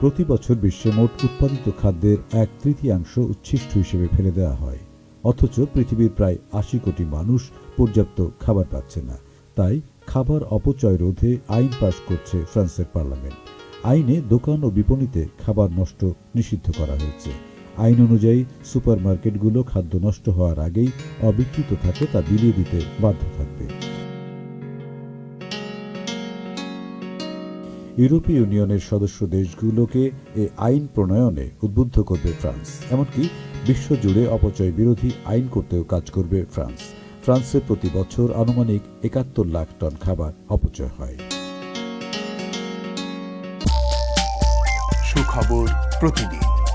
প্রতি বছর বিশ্বে মোট উৎপাদিত খাদ্যের এক তৃতীয়াংশ উচ্ছিষ্ট হিসেবে ফেলে দেওয়া হয়। অথচ পৃথিবীর প্রায় আশি কোটি মানুষ পর্যাপ্ত খাবার পাচ্ছে না। তাই খাবার অপচয় রোধে আইন পাশ করছে ফ্রান্সের পার্লামেন্ট। আইনে দোকান ও বিপণীতে খাবার নষ্ট নিষিদ্ধ করা হয়েছে। আইন অনুযায়ী সুপারমার্কেটগুলো খাদ্য নষ্ট হওয়ার আগেই অবিকৃত থাকে তা বিলিয়ে দিতে বাধ্য থাকবে। ইউরোপীয় ইউনিয়নের সদস্য দেশগুলোকে এ আইন প্রণয়নে উদ্বুদ্ধ করবে ফ্রান্স। এমনকি বিশ্বজুড়ে অপচয় বিরোধী আইন করতেও কাজ করবে ফ্রান্স। ফ্রান্সে প্রতি বছর আনুমানিক একাত্তর লাখ টন খাবার অপচয় হয়। সুখবর প্রতিদিন।